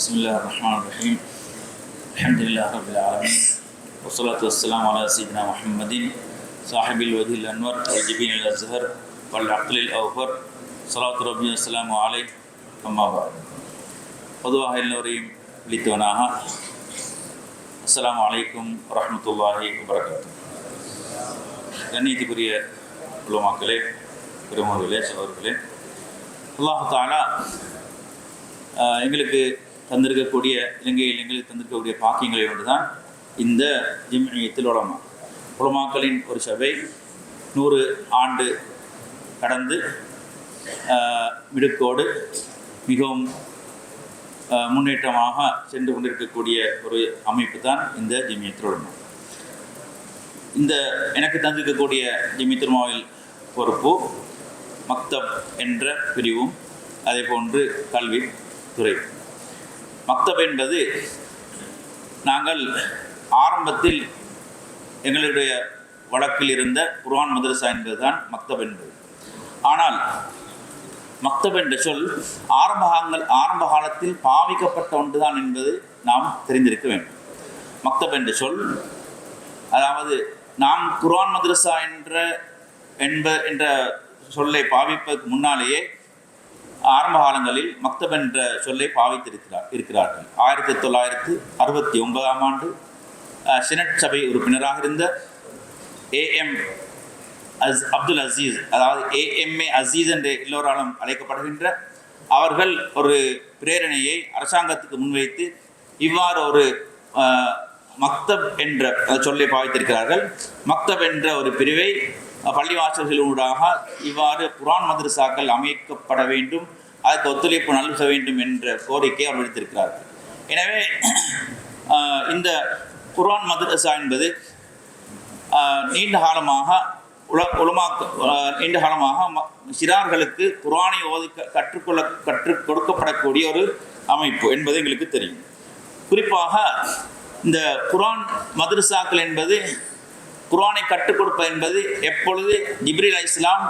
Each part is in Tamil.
بسم الله الرحمن الرحيم الحمد لله رب العالمين والصلاة والسلام على سيدنا محمد صاحب الوجه الأنور والجبين الأزهر والعقل الأوفر صلاة ربي والسلام عليه أما بعد பொதுவாக எல்லோரையும் விழித்தவனாக அஸ்ஸலாமு அலைக்கும் வரஹ்மத்துல்லாஹி வபரகாத்து கண்ணியத்துக்குரிய உலமாக்களே பெருமர்களே சகோதரர்களே அல்லாஹு தாலா ஆஹ், எங்களுக்கு தந்திருக்கக்கூடிய இலங்கையில் எங்களுக்கு தந்திருக்கக்கூடிய பாக்கியங்களை ஒன்றுதான் இந்த ஜிம்மியத்தில் உலமா உலமாக்களின் ஒரு சபை நூறு ஆண்டு கடந்து விடுக்கோடு மிகவும் முன்னேற்றமாக சென்று கொண்டிருக்கக்கூடிய ஒரு அமைப்பு தான் இந்த ஜிமியத்தில் உலமா. இந்த எனக்கு தந்திருக்கக்கூடிய ஜிமித்ருமாவில் பொறுப்பு மக்தப் என்ற பிரிவும் அதே போன்று கல்வி துறை. மக்தப் என்பது நாங்கள் ஆரம்பத்தில் எங்களுடைய வழக்கில் இருந்த குர்ஆன் மதரசா என்பதுதான் மக்தப் என்பது. ஆனால் மக்தப் என்ற சொல் ஆரம்பகாங்கள் ஆரம்ப காலத்தில் பாவிக்கப்பட்ட ஒன்றுதான் என்பது நாம் தெரிந்திருக்க வேண்டும். மக்தப் என்ற சொல் அதாவது நாம் குர்ஆன் மதரசா என்ற என்ப என்ற சொல்லை பாவிப்பதற்கு முன்னாலேயே ஆரம்ப காலங்களில் மக்தப் என்ற சொல்லை பாவித்திருக்கிறார் இருக்கிறார்கள். ஆயிரத்தி தொள்ளாயிரத்து அறுபத்தி ஒன்பதாம் ஆண்டு சினட் செனட் சபை உறுப்பினராக இருந்த ஏஎம் அஸ் அப்துல் அசீஸ் அதாவது ஏஎம்ஏ அசீஸ் என்று எல்லோராலும் அழைக்கப்படுகின்ற அவர்கள் ஒரு பிரேரணையை அரசாங்கத்துக்கு முன்வைத்து இவ்வாறு ஒரு மக்தப் என்ற சொல்லை பாவித்திருக்கிறார்கள். மக்தப் என்ற ஒரு பிரிவை அஹ், பள்ளிவாசல்களூடாக இவ்வாறு குரான் மதரசாக்கள் அமைக்கப்பட வேண்டும் அதற்கு ஒத்துழைப்பு நல்க வேண்டும் என்ற கோரிக்கை அவர் விடுத்திருக்கிறார்கள். எனவே இந்த குரான் மதரசா என்பது நீண்ட காலமாக உல உலமாக்க நீண்ட காலமாக ம- சிறார்களுக்கு குரானை ஓதி கற்றுக்கொள்ள கற்றுக் கொடுக்கப்படக்கூடிய ஒரு அமைப்பு என்பது எங்களுக்கு தெரியும். குறிப்பாக இந்த குரான் மதரசாக்கள் என்பது குரானை கற்றுக் கொடுப்பது என்பது எப்பொழுது ஜிப்ரில் இஸ்லாம்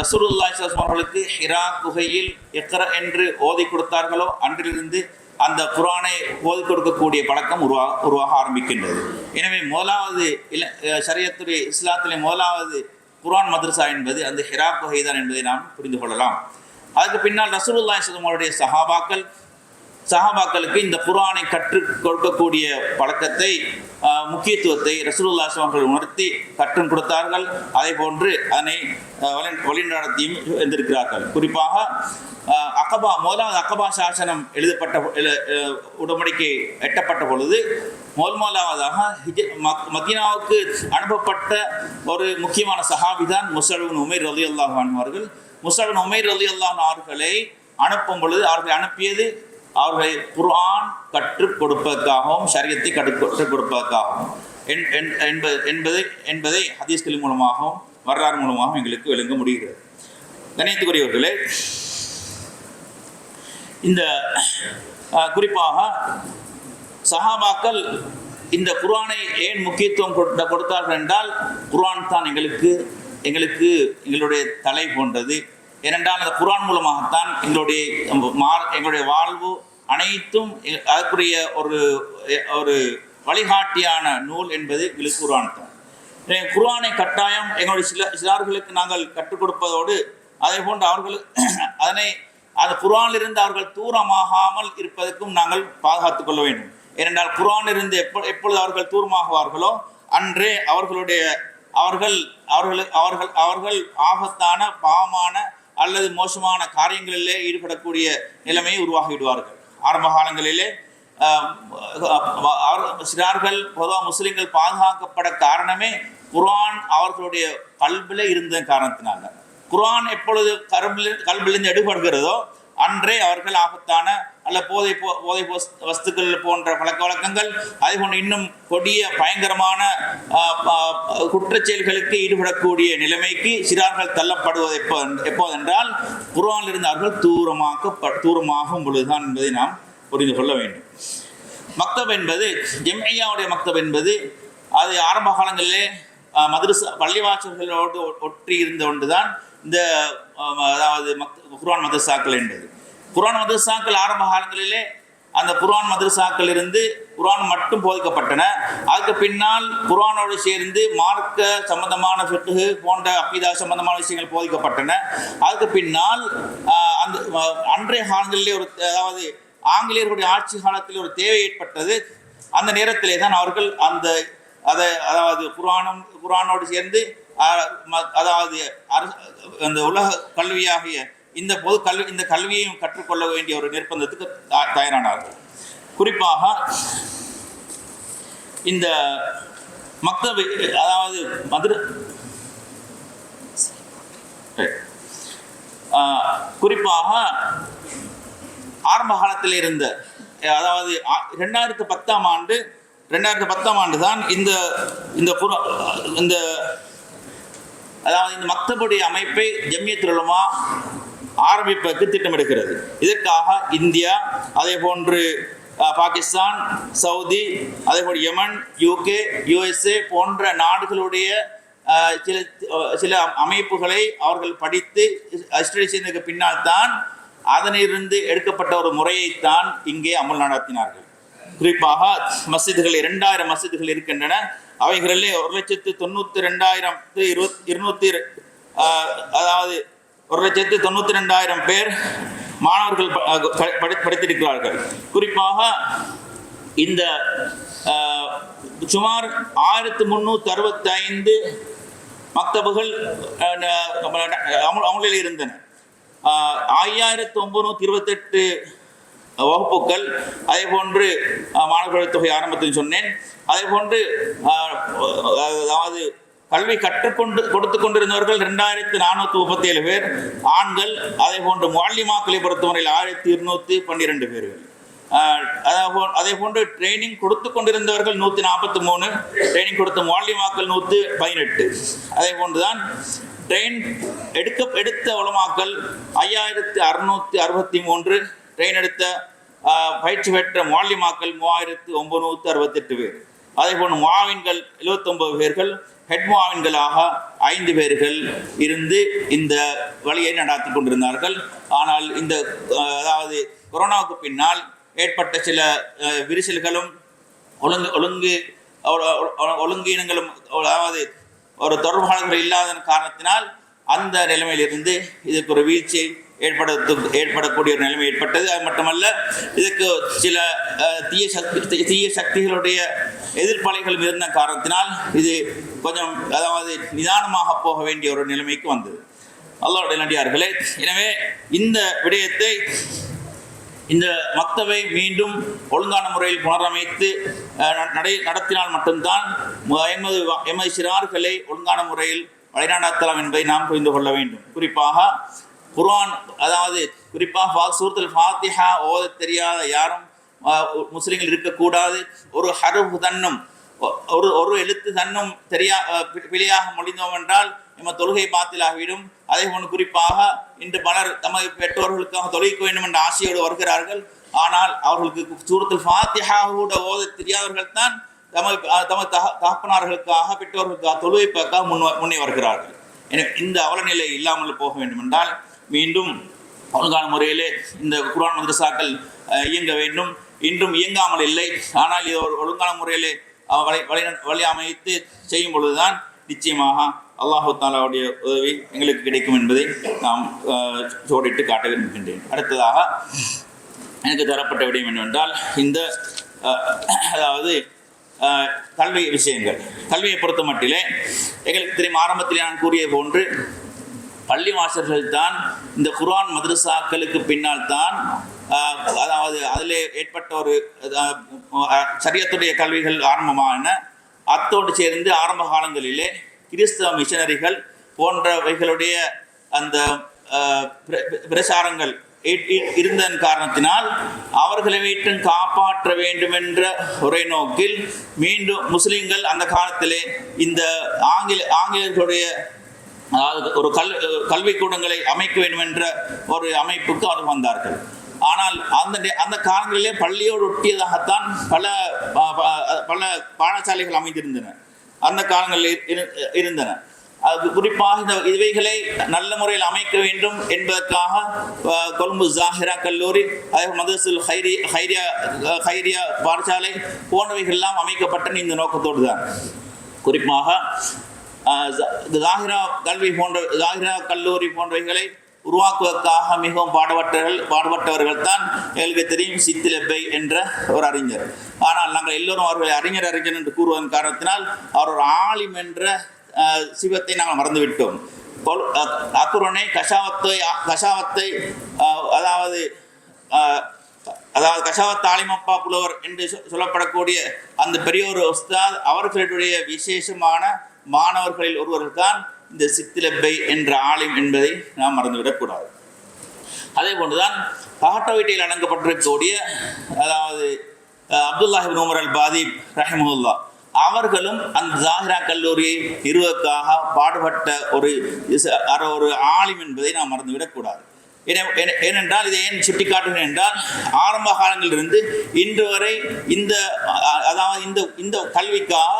ரசூலுல்லாஹி இஸ்லாம் அவர்களுக்கு ஹிரா குகையில் எக்கர என்று ஓதி கொடுத்தார்களோ அன்றிலிருந்து அந்த குரானை ஓதி கொடுக்கக்கூடிய பழக்கம் உருவா உருவாக ஆரம்பிக்கின்றது. எனவே முதலாவது இல சரியத்துறை இஸ்லாத்திலே முதலாவது குரான் மதரசா என்பது அந்த ஹிரா குகை தான் என்பதை நாம் புரிந்து கொள்ளலாம். அதுக்கு பின்னால் ரசூலுல்லாஹி இஸ்லாம் அவருடைய சஹாபாக்கள் சஹாபாக்களுக்கு இந்த குரானை கற்றுக் கொடுக்கக்கூடிய பழக்கத்தை முக்கியத்துவத்தை ரசூலுல்லாஹி ஸல்லல்லாஹு அவர்கள் உணர்த்தி கற்றும் கொடுத்தார்கள். அதே போன்று அதனை வழி வழிநடத்தியும் இருந்திருக்கிறார்கள். குறிப்பாக அகபா முதலாவது அகபா சாசனம் எழுதப்பட்ட உடம்படிக்கை எழு- எட்டப்பட்ட பொழுது முதல் முதலாவதாக ஹிஜ- மக்- மதீனாவுக்கு அனுப்பப்பட்ட ஒரு முக்கியமான சஹாபிதான் தான் உமேர் உமைர் ரலி அல்லாஹ் அவர்கள். முசலின் உமேர் ரலி அல்லாஹ் அவர்களை அனுப்பும் பொழுது அவர்களை அனுப்பியது அவர்களை குர்ஆன் கற்றுக் கொடுப்பதற்காகவும் சரியத்தை கற்றுக் கொடுப்பதற்காகவும் என்பது என்பதை என்பதை ஹதீஸ்களின் மூலமாகவும் வரலாறு மூலமாகவும் எங்களுக்கு விளங்க முடிகிறது. கணியத்துக்குரியவர்களே இந்த குறிப்பாக சஹாபாக்கள் இந்த குர்ஆனை ஏன் முக்கியத்துவம் கொடுத்த- கொடுத்தார்கள் என்றால் குர்ஆன் தான் எங்களுக்கு எங்களுக்கு எங்களுடைய தலை போன்றது. ஏனென்றால் அந்த குரான் மூலமாகத்தான் எங்களுடைய மார் எங்களுடைய வாழ்வு அனைத்தும் அதற்குரிய ஒரு ஒரு வழிகாட்டியான நூல் என்பது எங்களுக்கு குரான் தான் குரானை கட்டாயம் எங்களுடைய சில சிலார்களுக்கு நாங்கள் கற்றுக் கொடுப்பதோடு அதே போன்று அவர்கள் அதனை அந்த குரானிலிருந்து அவர்கள் தூரமாகாமல் இருப்பதற்கும் நாங்கள் பாதுகாத்துக் கொள்ள வேண்டும். ஏனென்றால் குரானிலிருந்து எப்ப எப்பொழுது அவர்கள் தூரமாகுவார்களோ அன்றே அவர்களுடைய அவர்கள் அவர்களுக்கு அவர்கள் அவர்கள் ஆபத்தான பாவமான அல்லது மோசமான காரியங்களிலே ஈடுபடக்கூடிய நிலைமையை உருவாகிவிடுவார்கள். ஆரம்ப காலங்களிலே அவர் சிறார்கள் பொதுவாக முஸ்லிம்கள் பாதுகாக்கப்பட காரணமே குர்ஆன் அவர்களுடைய கல்வில இருந்த காரணத்தினால. குரான் எப்பொழுது கரும்பில் கல்விலிருந்து எடுபடுகிறதோ அன்றே அவர்கள் ஆபத்தான அல்ல போதை போ- போதை வஸ்துக்கள் போன்ற பழக்க வழக்கங்கள் அதே போன்று இன்னும் கொடிய பயங்கரமான குற்றச்செயல்களுக்கு செயல்களுக்கு ஈடுபடக்கூடிய நிலைமைக்கு சிறார்கள் தள்ளப்படுவது எப்போ எப்போதென்றால் குர்வானில் இருந்து அவர்கள் தூரமாக்க தூரமாகும் பொழுதுதான் என்பதை நாம் புரிந்து கொள்ள வேண்டும். மக்தப் என்பது ஜெம்ஐயாவுடைய மக்தப் என்பது அது ஆரம்ப காலங்களிலே மதுரசா பள்ளிவாசல்களோடு ஒ- ஒற்றி இருந்த ஒன்றுதான் இந்த அதாவது மக் குர்ஆன் மதரசாக்கள் என்பது. குரான் மதரசாக்கள் ஆரம்ப காலங்களிலே அந்த குரான் மதரசாக்கள் இருந்து குரான் மட்டும் போதிக்கப்பட்டன. அதுக்கு பின்னால் குரானோடு சேர்ந்து மார்க்க சம்பந்தமான ஃபிக்ஹு போன்ற அக்கீதா சம்பந்தமான விஷயங்கள் போதிக்கப்பட்டன. அதுக்கு பின்னால் அந்த அன்றைய காலங்களிலே ஒரு அதாவது ஆங்கிலேயர்களுடைய ஆட்சி காலத்தில் ஒரு தேவை ஏற்பட்டது. அந்த நேரத்திலே தான் அவர்கள் அந்த அதை அதாவது குரானும் குரானோடு சேர்ந்து ம- அதாவது அரசு அந்த உலக கல்வியாகிய இந்த பொது கல்வி இந்த கல்வியையும் கற்றுக்கொள்ள வேண்டிய ஒரு நிர்பந்தத்துக்கு தா- தயாரானார்கள். குறிப்பாக இந்த மக்தபை அதாவது மதுரை குறிப்பாக ஆரம்ப காலத்தில் இருந்த அதாவது ஆ- ரெண்டாயிரத்து பத்தாம் ஆண்டு ரெண்டாயிரத்து பத்தாம் ஆண்டு தான் இந்த இந்த குர- இந்த அதாவது இந்த மக்தபுடைய அமைப்பை ஜம்மியத்துல் உலமா ஆரம்பிப்பதற்கு திட்டமிடுகிறது. இதற்காக இந்தியா அதே போன்று பாகிஸ்தான் சவுதி அதே போல் யமன் யூகே யுஎஸ்ஏ போன்ற நாடுகளுடைய சில சில அமைப்புகளை அவர்கள் படித்து ஸ்டடி செய்ததுக்கு பின்னால் தான் அதனிலிருந்து எடுக்கப்பட்ட ஒரு முறையைத்தான் இங்கே அமல் நடத்தினார்கள். குறிப்பாக மஸ்ஜிதுகள் இரண்டாயிரம் மஸ்ஜிதுகள் இருக்கின்றன. அவைகளிலே ஒரு லட்சத்து தொண்ணூற்றி ரெண்டாயிரம் இருபத் இருநூத்தி அதாவது ஒரு லட்சத்து தொண்ணூற்றி ரெண்டாயிரம் பேர் மாணவர்கள் ப- ப- படி- படித்திருக்கிறார்கள். குறிப்பாக இந்த சுமார் ஆயிரத்து முந்நூற்றி அறுபத்தைந்து மக்தபுகள் அஹ், இருந்தன. ஐயாயிரத்து ஒன்பநூற்றி இருபத்தெட்டு வகுப்புகள் அதே போன்று மாணவர்கள் தொகை ஆரம்பத்தில் சொன்னேன். அதே போன்று அதாவது கல்வி கற்றுக்கொண்டு கொடுத்து கொண்டிருந்தவர்கள் ரெண்டாயிரத்தி நானூற்றி முப்பத்தி ஏழு பேர் ஆண்கள் அதே போன்று மாலிமாக்களை பொறுத்தவரையில் ஆயிரத்தி இருநூற்றி பன்னிரெண்டு பேர்கள் அதே போ- போன்று ட்ரைனிங் கொடுத்து கொண்டிருந்தவர்கள் நூற்றி நாற்பத்தி மூணு ட்ரைனிங் கொடுத்த மாலிமாக்கள் நூற்றி பதினெட்டு. அதே போன்றுதான் ட்ரெயின் எடுக்க எடுத்த உலமாக்கள் ஐயாயிரத்து அறுநூற்றி அறுபத்தி மூன்று ட்ரெயின் எடுத்த பயிற்சி பெற்ற மாலிமாக்கள் மூவாயிரத்து ஒன்பநூற்று அறுபத்தெட்டு பேர். அதே போன்று மாவின்கள் எழுபத்தொம்பது பேர்கள் ஹெட் மாவின்களாக ஐந்து பேர்கள் இருந்து இந்த வழியை நடாத்தி கொண்டிருந்தார்கள். ஆனால் இந்த அதாவது கொரோனாவுக்கு பின்னால் ஏற்பட்ட சில விரிசல்களும் ஒழுங்கு ஒழுங்கு ஒ- ஒ- ஒழுங்கீனங்களும் அதாவது ஒரு தொடர்பாளர்கள் இல்லாத காரணத்தினால் அந்த நிலைமையிலிருந்து இதுக்கு ஒரு வீழ்ச்சி ஏற்படுத்து ஏற்படக்கூடிய ஒரு நிலைமை ஏற்பட்டது. அது மட்டுமல்ல இதுக்கு சில தீய சக்தி தீ- தீய சக்திகளுடைய எதிர்ப்பலைகளும் இருந்த காரணத்தினால் இது கொஞ்சம் அதாவது நிதானமாக போக வேண்டிய ஒரு நிலைமைக்கு வந்தது. அல்லாவுடைய நடிகார்களே எனவே இந்த விடயத்தை இந்த மக்தவை மீண்டும் ஒழுங்கான முறையில் புனரமைத்து ந- நடை நடத்தினால் மட்டும்தான் எமது எமது சிறார்களை ஒழுங்கான முறையில் வழிநடத்தலாம் என்பதை நாம் புரிந்து கொள்ள வேண்டும். குறிப்பாக குர்ஆன் அதாவது குறிப்பாக ஃபா- சூரத்தில் ஃபாத்திஹா ஓதத் தெரியாத யாரும் முஸ்லீம்கள் இருக்கக்கூடாது. ஒரு ஹருஃப் தன்னும் ஒரு ஒரு எழுத்து தன்னும் தெரியா பிழையாக முடிந்தோம் என்றால் நம்ம தொழுகை பாத்திலாகிவிடும். அதே போன்று குறிப்பாக இன்று பலர் தமது பெற்றோர்களுக்காக தொழுகிக்க வேண்டும் என்ற ஆசையோடு வருகிறார்கள். ஆனால் அவர்களுக்கு சூரத்தில் ஃபாத்திஹா கூட ஓத தெரியாதவர்கள் தான் தமது தமது தக தகப்பனார்களுக்காக பெற்றோர்களுக்காக தொழுகைப்பாக முன் முன்னே வருகிறார்கள். எனவே இந்த அவலநிலை இல்லாமல் போக வேண்டும் என்றால் மீண்டும் ஒழுங்கான முறையிலே இந்த குர்ஆன் மதரசாக்கள் இயங்க வேண்டும். இன்றும் இயங்காமல் இல்லை. ஆனால் இது ஒரு ஒழுங்கான முறையிலே வழி வழி வழி அமைத்து செய்யும் பொழுதுதான் நிச்சயமாக அல்லாஹு தாலாவுடைய உதவி எங்களுக்கு கிடைக்கும் என்பதை நாம் சோடிட்டு காட்ட விரும்புகின்றேன். அடுத்ததாக எனக்கு தரப்பட்ட விடயம் என்னவென்றால் இந்த அதாவது கல்வி விஷயங்கள். கல்வியை பொறுத்த மட்டிலே எங்களுக்கு தெரியும் ஆரம்பத்தில் நான் கூறிய போன்று பள்ளி மாஸ்டர்கள் தான் இந்த குர்ஆன் மதரசாக்களுக்கு பின்னால் தான் அதாவது அதில் ஏற்பட்ட ஒரு சரியத்துடைய கல்விகள் ஆரம்பமான அத்தோடு சேர்ந்து ஆரம்ப காலங்களிலே கிறிஸ்தவ மிஷனரிகள் போன்றவைகளுடைய அந்த பிர- பிரச்சாரங்கள் இருந்ததன் காரணத்தினால் அவர்களை வீட்டும் காப்பாற்ற வேண்டும் என்ற ஒரே நோக்கில் மீண்டும் முஸ்லிம்கள் அந்த காலத்திலே இந்த ஆங்கில ஆங்கிலேயர்களுடைய அதாவது ஒரு கல் கல்விக்கூடங்களை அமைக்க வேண்டும் என்ற ஒரு அமைப்புக்கு அவர் வந்தார்கள். ஆனால் அந்த அந்த காலங்களிலே பள்ளியோடு ஒட்டியதாகத்தான் பல பல பாடசாலைகள் அமைந்திருந்தன. அந்த காலங்களில் இரு- இருந்தன. அது குறிப்பாக இந்த இவைகளை நல்ல முறையில் அமைக்க வேண்டும் என்பதற்காக கொழும்பு ஜாஹிரா கல்லூரி அதே மதரசுல் ஹைரி ஹைரியா ஹைரியா பாடசாலை போன்றவைகள் எல்லாம் அமைக்கப்பட்டன இந்த நோக்கத்தோடு தான். குறிப்பாக ஜாகிரா கல்வி போன்ற ஜாகிரா கல்லூரி போன்றவைகளை உருவாக்குவதற்காக மிகவும் பாடுபட்டவர்கள் பாடுபட்டவர்கள் தான் எங்களுக்கு தெரியும் சித்திலப்பை என்ற ஒரு அறிஞர். ஆனால் நாங்கள் எல்லோரும் அவர்களை அறிஞர் அறிஞர் என்று கூறுவதன் காரணத்தினால் அவர் ஒரு ஆலிம் என்ற சிவத்தை நாங்கள் மறந்துவிட்டோம். கொல்- அக்குரனை கஷாவத்தை கஷாவத்தை அதாவது அதாவது கஷாவத் தாலிமப்பா புலவர் என்று சொல்லப்படக்கூடிய அந்த பெரிய ஒரு உஸ்தாத் அவர்களுடைய விசேஷமான மாணவர்களில் ஒருவர்கள்தான் இந்த சித்திலப்பை என்ற ஆலிம் என்பதை நாம் மறந்துவிடக்கூடாது. அதே போன்றுதான் பகட்டவீட்டில் அடங்கப்பட்டிருக்கக்கூடிய அதாவது அப்துல்லாஹிப் உமர் அல் பாதீப் ரஹிமுல்லா அவர்களும் அந்த ஜாஹிரா கல்லூரியை நிறுவக்காக பாடுபட்ட ஒரு அற- ஒரு ஆலிம் என்பதை நாம் மறந்துவிடக்கூடாது. ஏனென்றால் இதை ஏன் சுட்டிக்காட்டுகிறேன் என்றால் ஆரம்ப காலங்களிலிருந்து இன்று வரை இந்த அதாவது இந்த இந்த கல்விக்காக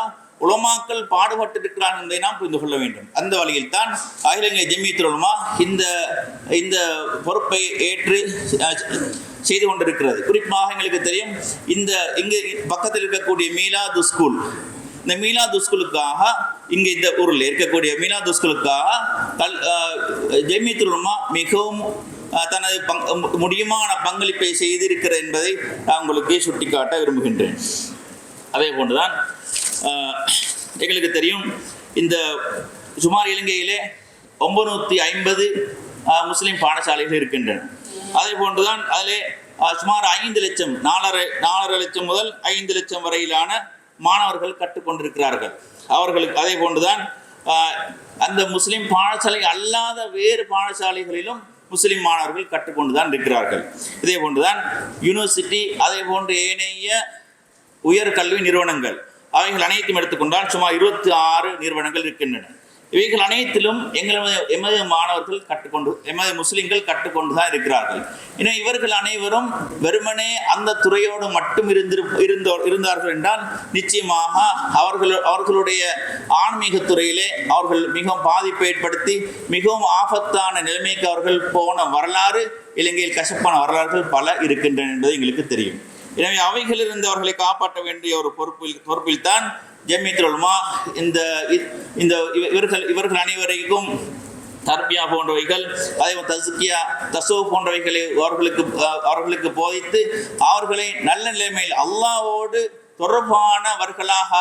உலமாக்கள் பாடுபட்டிருக்கிறான் என்பதை நாம் புரிந்து கொள்ள வேண்டும். அந்த வழியில் தான் அகில இலங்கை ஜெமியத்துல் உலமா இந்த இந்த பொறுப்பை ஏற்று செய்து கொண்டிருக்கிறது. குறிப்பாக எங்களுக்கு தெரியும் இந்த இங்கு பக்கத்தில் இருக்கக்கூடிய மீலாது ஸ்கூல். இந்த மீலாது ஸ்கூலுக்காக இங்கே இந்த ஊரில் இருக்கக்கூடிய மீலாது ஸ்கூலுக்காக கல் ஜெமியத்துல் மிகவும் தனது பங் முடியுமான பங்களிப்பை செய்திருக்கிறது என்பதை நான் உங்களுக்கு சுட்டிக்காட்ட விரும்புகின்றேன். அதே போன்றுதான் எங்களுக்கு தெரியும். இந்த சுமார் இலங்கையிலே ஒன்பநூற்றி ஐம்பது முஸ்லீம் பாடசாலைகள் இருக்கின்றன. அதே போன்றுதான் அதிலே சுமார் ஐந்து லட்சம் நாலரை நாலரை லட்சம் முதல் ஐந்து லட்சம் வரையிலான மாணவர்கள் கற்றுக்கொண்டிருக்கிறார்கள் அவர்களுக்கு அதே போன்றுதான் அந்த முஸ்லீம் பாடசாலை அல்லாத வேறு பாடசாலைகளிலும் முஸ்லிம் மாணவர்கள் கற்றுக்கொண்டு தான் இருக்கிறார்கள். இதே போன்றுதான் யூனிவர்சிட்டி அதே போன்று ஏனைய உயர்கல்வி நிறுவனங்கள் அவைகள் அனைத்தும் எடுத்துக்கொண்டால் சுமார் இருபத்தி ஆறு நிறுவனங்கள் இருக்கின்றன. இவைகள் அனைத்திலும் எங்களது எமது மாணவர்கள் கற்றுக்கொண்டு எமது முஸ்லிம்கள் கற்றுக்கொண்டு தான் இருக்கிறார்கள். எனவே இவர்கள் அனைவரும் வெறுமனே அந்த துறையோடு மட்டும் இருந்திரு இருந்தோ இருந்தார்கள் என்றால் நிச்சயமாக அவர்கள் அவர்களுடைய ஆன்மீக துறையிலே அவர்கள் மிகவும் பாதிப்பை ஏற்படுத்தி மிகவும் ஆபத்தான நிலைமைக்கு அவர்கள் போன வரலாறு இலங்கையில் கசப்பான வரலாறுகள் பல இருக்கின்றன என்பது எங்களுக்கு தெரியும். எனவே அவைகளிலிருந்து அவர்களை காப்பாற்ற வேண்டிய ஒரு பொறுப்பில் பொறுப்பில் தான் ஜெமியத்துல் இந்த இந்த இவ- இவர்கள் இவர்கள் அனைவரைக்கும் தர்பியா போன்றவைகள் அதே தசுக்கியா தசோ போன்றவைகளை அவர்களுக்கு அவர்களுக்கு போதித்து அவர்களை நல்ல நிலைமையில் அல்லாவோடு தொடர்பானவர்களாக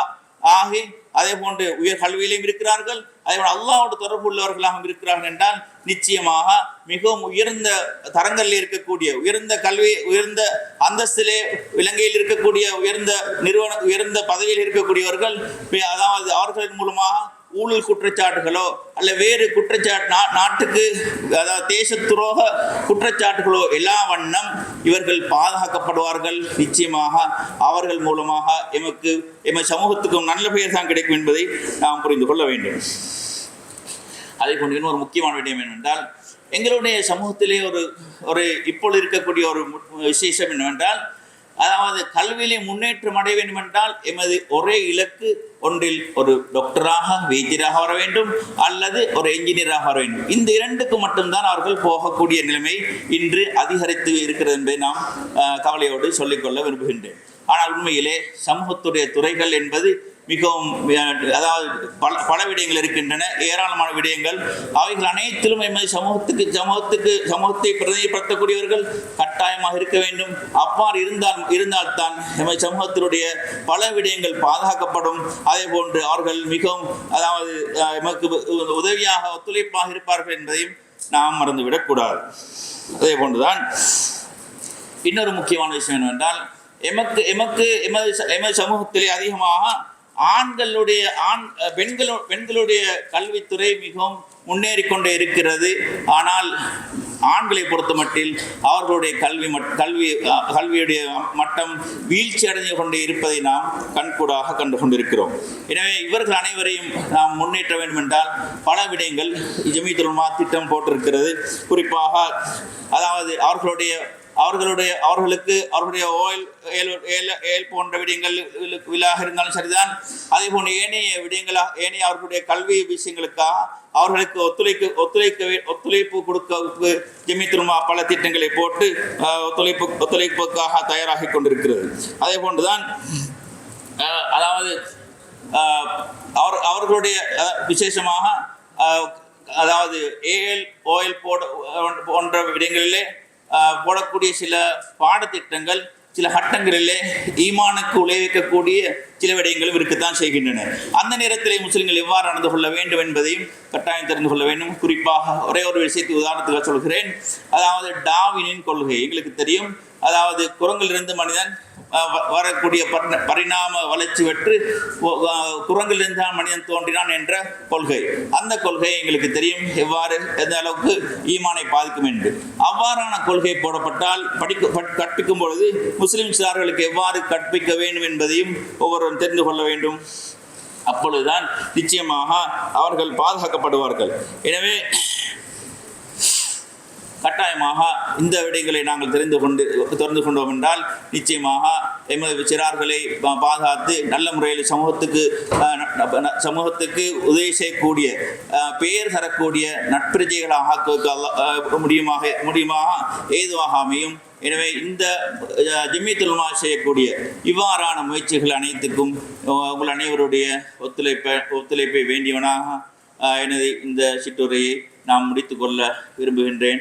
ஆகி அதே போன்று உயர் கல்வியிலையும் இருக்கிறார்கள். அதே போல் அல்லாவோடு தொடர்பு உள்ளவர்களாகவும் இருக்கிறார்கள் என்றால் நிச்சயமாக மிகவும் உயர்ந்த தரங்களில் இருக்கக்கூடிய உயர்ந்த கல்வி உயர்ந்த அந்தஸ்திலே இலங்கையில் இருக்கக்கூடிய உயர்ந்த நிறுவன உயர்ந்த பதவியில் இருக்கக்கூடியவர்கள் அதாவது அவர்களின் மூலமாக ஊழல் குற்றச்சாட்டுகளோ அல்ல வேறு குற்றச்சாட்டு நா- நாட்டுக்கு அதாவது தேச துரோக குற்றச்சாட்டுகளோ எல்லா வண்ணம் இவர்கள் பாதுகாக்கப்படுவார்கள். நிச்சயமாக அவர்கள் மூலமாக எமக்கு எம சமூகத்துக்கும் நல்ல பெயர் தான் கிடைக்கும் என்பதை நாம் புரிந்து கொள்ள வேண்டும். அதை கொண்டு இன்னொரு முக்கியமான விடயம் என்னவென்றால் எங்களுடைய சமூகத்திலே ஒரு ஒரு இப்பொழுது இருக்கக்கூடிய ஒரு விசேஷம் என்னவென்றால் அதாவது கல்வியிலே முன்னேற்றம் அடைய வேண்டும் என்றால் எமது ஒரே இலக்கு ஒன்றில் ஒரு டாக்டராக வைத்தியராக வர வேண்டும் அல்லது ஒரு என்ஜினியராக வர வேண்டும். இந்த இரண்டுக்கு மட்டும்தான் அவர்கள் போகக்கூடிய நிலைமை இன்று அதிகரித்து இருக்கிறது என்பதை நாம் கவலையோடு சொல்லிக்கொள்ள விரும்புகின்றேன். ஆனால் உண்மையிலே சமூகத்துடைய துறைகள் என்பது மிகவும் அதாவது பல பல விடயங்கள் இருக்கின்றன. ஏராளமான விடயங்கள். அவைகள் அனைத்திலும் எமது சமூகத்துக்கு சமூகத்துக்கு சமூகத்தை பிரதிநிதிப்படுத்தக்கூடியவர்கள் கட்டாயமாக இருக்க வேண்டும். அவ்வாறு இருந்தால் இருந்தால்தான் எமது சமூகத்தினுடைய பல விடயங்கள் பாதுகாக்கப்படும். அதே போன்று அவர்கள் மிகவும் அதாவது எமக்கு உதவியாக ஒத்துழைப்பாக இருப்பார்கள் என்பதையும் நாம் மறந்துவிடக்கூடாது. அதே போன்றுதான் இன்னொரு முக்கியமான விஷயம் என்னவென்றால் எமக்கு எமக்கு எமது ச- எமது சமூகத்திலே அதிகமாக ஆண்களுடைய ஆண் பெண்களோ பெண்களுடைய கல்வித்துறை மிகவும் முன்னேறி கொண்டே இருக்கிறது. ஆனால் ஆண்களை பொறுத்தமட்டில் அவர்களுடைய கல்வி மட் கல்வி கல்வியுடைய மட்டம் வீழ்ச்சி அடைந்து கொண்டே இருப்பதை நாம் கண்கூடாக கண்டு கொண்டிருக்கிறோம். எனவே இவர்கள் அனைவரையும் நாம் முன்னேற்ற வேண்டும் என்றால் பல விடயங்கள் ஜமீத்துல்மா திட்டம் போட்டிருக்கிறது. குறிப்பாக அதாவது அவர்களுடைய அவர்களுடைய அவர்களுக்கு அவர்களுடைய ஓயில் ஏல் ஏல் ஏல் போன்ற விழாக இருந்தாலும் சரிதான். அதே போன்ற ஏனைய விடயங்களாக ஏனைய அவர்களுடைய கல்வி விஷயங்களுக்காக அவர்களுக்கு ஒத்துழைக்க ஒத்துழைக்க வே- ஒத்துழைப்பு கொடுக்க ஜெமித்ருமா பல திட்டங்களை போட்டு ஒத்துழைப்பு ஒத்துழைப்புக்காக தயாராகி கொண்டிருக்கிறது. அதே போன்றுதான் அதாவது அவர் அவர்களுடைய விசேஷமாக அதாவது ஏஎல் ஓஎல் போட போன்ற விடயங்களிலே போடக்கூடிய சில பாடத்திட்டங்கள் சில சட்டங்களிலே ஈமானுக்கு உழைவிக்கக்கூடிய சில விடயங்களும் இருக்கத்தான் செய்கின்றன. அந்த நேரத்திலே முஸ்லிம்கள் எவ்வாறு நடந்து கொள்ள வேண்டும் என்பதையும் கட்டாயம் தெரிந்து கொள்ள வேண்டும். குறிப்பாக ஒரே ஒரு விஷயத்தை உதாரணத்துக்கு சொல்கிறேன். அதாவது டாவினின் கொள்கை. எங்களுக்கு தெரியும் அதாவது குரங்கிலிருந்து மனிதன் வரக்கூடிய பரிணாம வளர்ச்சி பெற்று குரங்கிலிருந்து தான் மனிதன் தோன்றினான் என்ற கொள்கை. அந்த கொள்கை எங்களுக்கு தெரியும். எவ்வாறு எந்த அளவுக்கு ஈமானை பாதிக்கும் என்று. அவ்வாறான கொள்கை போடப்பட்டால் படிக்க பட்- கற்பிக்கும் பொழுது முஸ்லிம் சார்களுக்கு எவ்வாறு கற்பிக்க வேண்டும் என்பதையும் ஒவ்வொருவரும் தெரிந்து கொள்ள வேண்டும். அப்பொழுதுதான் நிச்சயமாக அவர்கள் பாதுகாக்கப்படுவார்கள். எனவே கட்டாயமாக இந்த விடயங்களை நாங்கள் தெரிந்து கொண்டு திறந்து கொண்டோம் என்றால் நிச்சயமாக எமது சிறார்களை பா- பாதுகாத்து நல்ல முறையில் சமூகத்துக்கு சமூகத்துக்கு உதவி செய்யக்கூடிய பெயர் தரக்கூடிய நட்பிரஜைகளாக முடியுமாக முடியுமாக ஏதுவாக அமையும் எனவே இந்த அஹ், செய்யக்கூடிய இவ்வாறான முயற்சிகள் அனைத்துக்கும் உங்கள் அனைவருடைய ஒத்துழைப்பை ஒத்துழைப்பை வேண்டியவனாக எனது இந்த சிட்டுரையை நாம் முடித்துக்கொள்ள விரும்புகின்றேன்.